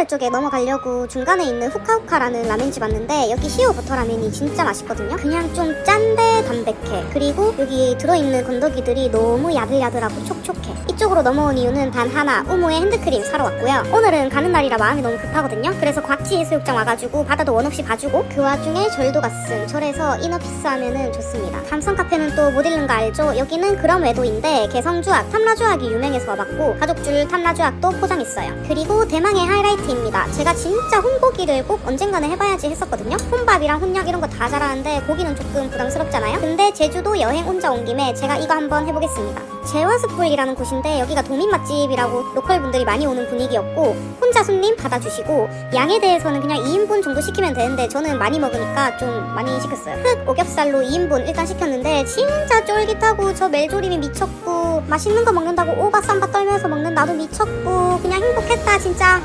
애월 쪽에 넘어가려고 중간에 있는 후카후카라는 라멘집 왔는데 여기 시오 버터 라면이 진짜 맛있거든요. 그냥 좀 짠데 담백해. 그리고 여기 들어있는 건더기들이 너무 야들야들하고 촉촉해. 이쪽으로 넘어온 이유는 단 하나, 우무의 핸드크림 사러 왔고요. 오늘은 가는 날이라 마음이 너무 급하거든요. 그래서 곽지 해수욕장 와가지고 바다도 원 없이 봐주고 그 와중에 절도 갔음. 절에서 이너피스 하면은 좋습니다. 감성 카페는 또 못 잃는 거 알죠? 여기는 그럼 외도인데 개성주악, 탐라주악이 유명해서 와봤고 가족줄 탐라주악도 포장했어요. 그리고 대망의 하이라이트 입니다. 제가 진짜 홍고기를 꼭 언젠가는 해봐야지 했었거든요. 혼밥이랑 혼약 이런 거 다 잘하는데 고기는 조금 부담스럽잖아요. 근데 제주도 여행 혼자 온 김에 제가 이거 한번 해보겠습니다. 제와스풀이라는 곳인데 여기가 도민 맛집이라고 로컬 분들이 많이 오는 분위기였고 혼자 손님 받아주시고 양에 대해서는 그냥 2인분 정도 시키면 되는데 저는 많이 먹으니까 좀 많이 시켰어요. 흑 오겹살로 2인분 일단 시켰는데 진짜 쫄깃하고 저 멜조림이 미쳤고 맛있는 거 먹는다고 오바 쌈바 떨면서 먹는 나도 미쳤고 그냥 행복했다 진짜.